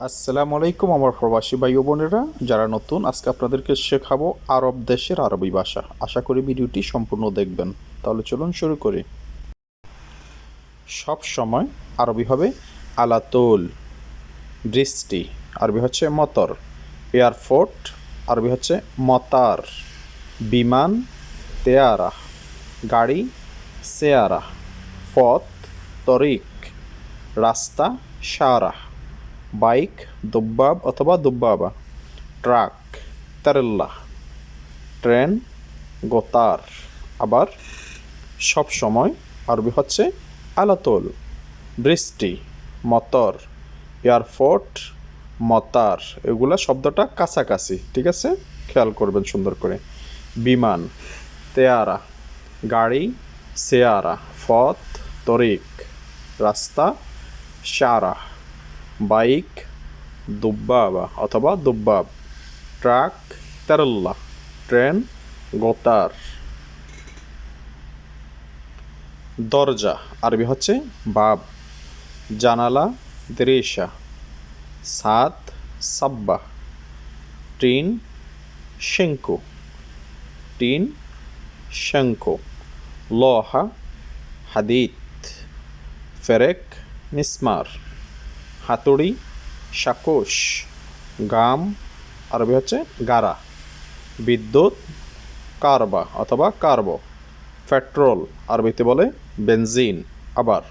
আসসালামু আলাইকুম আমার প্রবাসী ভাই ও বোনেরা, যারা নতুন, আজকে আপনাদেরকে শেখাবো আরব দেশের আরবি ভাষা। আশা করি ভিডিওটি সম্পূর্ণ দেখবেন। তাহলে চলুন শুরু করি। সব সময় আরবি হবে আলাতুল, বৃষ্টি, আরবি হচ্ছে মতর। এয়ারপোর্ট, আরবি হচ্ছে মতার। বিমান, তেয়ারা। গাড়ি, সেয়ারা। পথ, তরিক। রাস্তা, সারাহ। বাইক, দুব্বাব অথবা দুব্বাবা। Truck তারেল্লা train, গোতার। আবার সব সময় আরবি হচ্ছে আলাতল। বৃষ্টি মতর। এয়ারপোর্ট মতার। এগুলা শব্দটা কাছাকাছি, ঠিক আছে? খেয়াল করবেন সুন্দর করে। বিমান, তেয়ারা। গাড়ি, সেয়ারা। ফত, তরিক। রাস্তা, সারা। বাইক, দুব্বাবা অথবা দুব্বাব। ট্রাক, তেরল্লা। ট্রেন, গোতার। দরজা, আরবি হচ্ছে বাব। জানালা দৃশা সাত, সাব্বা। টিন শঙ্কু টিন শঙ্কু লোহা, হাদিত। ফেরেক, মিসমার। হাতুড়ি, সাকোশ, গাম আরবি হচ্ছে গারা বিদ্যুৎ, কারবা অথবা কার্বো। পেট্রোল আরবিতে বলে বেনজিন, আবার।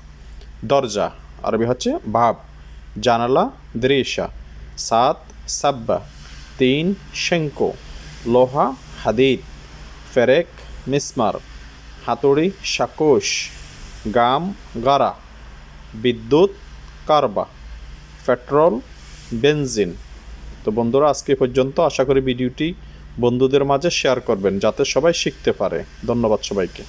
দরজা আরবি হচ্ছে ভাব। জানালা দৃশা সাত, সাব্বা। তিন শঙ্কো লোহা, হাদিদ। ফেরেক, মিসমার। হাতুড়ি, সাকোশ। গাম গারা বিদ্যুৎ, কারবা। Petrol, benzene. তো বন্ধুরা, আজকে পর্যন্ত আশা করি ভিডিওটি বন্ধুদের মাঝে শেয়ার করবেন যাতে সবাই শিখতে পারে। ধন্যবাদ সবাইকে।